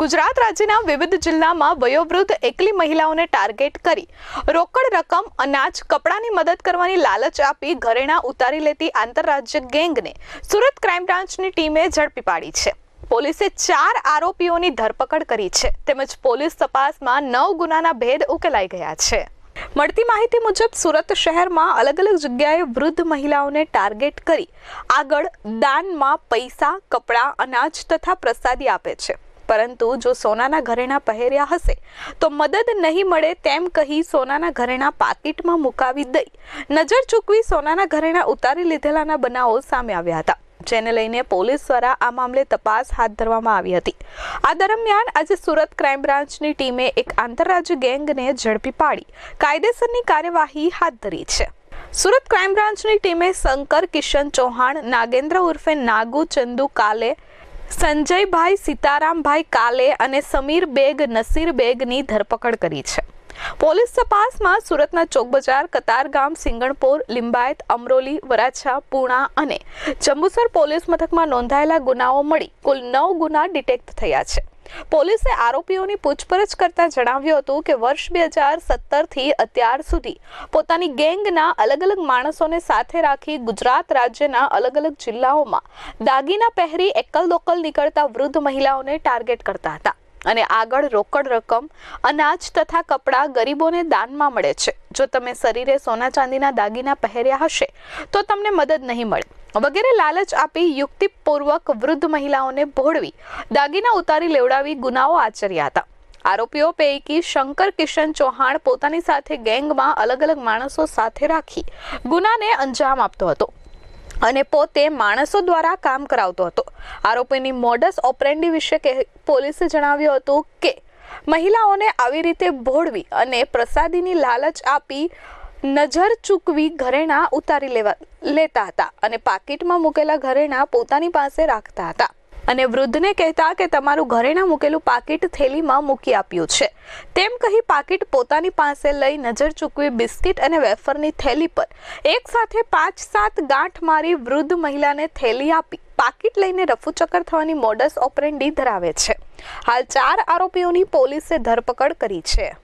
ગુજરાત રાજ્યના વિવિધ જિલ્લામાં વયોવૃદ્ધ એકલી મહિલાઓને ટાર્ગેટ કરી રોકડ રકમ, અનાજ, કપડાની મદદ કરવાની લાલચ આપી ઘરેણા ઉતારી લેતી આંતરરાજ્ય ગેંગને સુરત ક્રાઇમ બ્રાન્ચની ટીમે ઝડપી પાડી છે. પોલીસે ચાર આરોપીઓની ધરપકડ કરી છે. તેમજ પોલીસ તપાસમાં નવ ગુનાના ભેદ ઉકેલાઈ ગયા છે. મળતી માહિતી મુજબ સુરત શહેરમાં અલગ અલગ જગ્યાએ વૃદ્ધ મહિલાઓને ટાર્ગેટ કરી આગળ દાનમાં પૈસા, કપડાં, અનાજ તથા પ્રસાદી આપે છે. પરંતુ જો સોનાના ઘરેણા પહેર્યા હશે, તો મદદ નહીં મળે તેમ કહી સોનાના ઘરેણા પાકીટમાં મુકાવી દઈ નજર ચૂકવી સોનાના ઘરેણા ઉતારી લીધેલાના બનાવો સામે આવ્યા હતા, જેને લઈને પોલીસ દ્વારા આ મામલે તપાસ હાથ ધરવામાં આવી હતી. આ દરમિયાન આજે સુરત ક્રાઇમ બ્રાન્ચની ટીમે એક આંતરરાજ્ય ગેંગને ઝડપી પાડી, કાયદેસરની કાર્યવાહી હાથ ધરી છે. સુરત ક્રાઇમ બ્રાન્ચની ટીમે શંકર કિશન ચૌહાણ, નાગેન્દ્ર ઉર્ફે નાગુ ચંદુ કાલે સંજયભાઈ સીતારામભાઈ કાલે અને સમીર બેગ, નસીર બેગની ધરપકડ કરી છે. પોલીસ તપાસમાં સુરતના ચોકબજાર કતારગામ સિંગણપોર, લિંબાયત, અમરોલી, વરાછા, પૂણા અને જંબુસર પોલીસ મથકમાં નોંધાયેલા ગુનાઓ મળી કુલ નવ ગુના ડિટેક્ટ થયા છે. પોલીસે આરોપીઓની પૂછપરછ કરતા જણાવ્યું હતું કે વર્ષ બે હજાર સત્તરથી અત્યાર સુધી પોતાની ગેંગના અલગ અલગ માણસોને સાથે રાખી ગુજરાત રાજ્યના અલગ અલગ જિલ્લાઓમાં દાગીના પહેરી એકલ દોકલ નીકળતા વૃદ્ધ મહિલાઓને ટાર્ગેટ કરતા હતા. અને આગળ રોકડ રકમ, અનાજ તથા કપડાં ગરીબોને દાનમાં મળે છે. જો તમે શરીરે સોના ચાંદીના દાગીના પહેર્યા હશે, તો તમને મદદ નહીં મળે. વગેરે લાલચ આપી યુક્તિપૂર્વક વૃદ્ધ મહિલાઓને ભોળવી, દાગીના ઉતારી લેવડાવી ગુનાઓ આચર્યા હતા. આરોપીઓ પૈકી શંકર કિશન ચૌહાણ પોતાની સાથે ગેંગમાં અલગ અલગ માણસો સાથે રાખી ગુનાને અંજામ આપતો હતો અને પોતે માણસો દ્વારા કામ કરાવતો હતો. આરોપીની મોડસ ઓપરેન્ડી વિશે પોલીસે જણાવ્યું હતું કે, મહિલાઓને આવી રીતે ભોળવી અને પ્રસાદીની લાલચ આપી નજર ચૂકવી ઘરેણા ઉતારી લેવા લેતા હતા અને પાકીટમાં મૂકેલા ઘરેણા પોતાની પાસે રાખતા હતા. અને વૃદ્ધને કહેતા કે તમારું ઘરેણા મૂકેલું પાકીટ થેલીમાં મૂકી આપ્યું છે. તેમ કહી પાકીટ પોતાની પાસે લઈ નજર ચૂકવી બિસ્કિટ અને વેફરની થેલી પર એક સાથે પાંચ સાત ગાંઠ મારી વૃદ્ધ મહિલાને થેલી આપી પાકીટ લઈને રફુચક્કર થવાની મોડસ ઓપરેન્ડી ધરાવે છે. હાલ ચાર આરોપીઓની પોલીસે ધરપકડ કરી છે.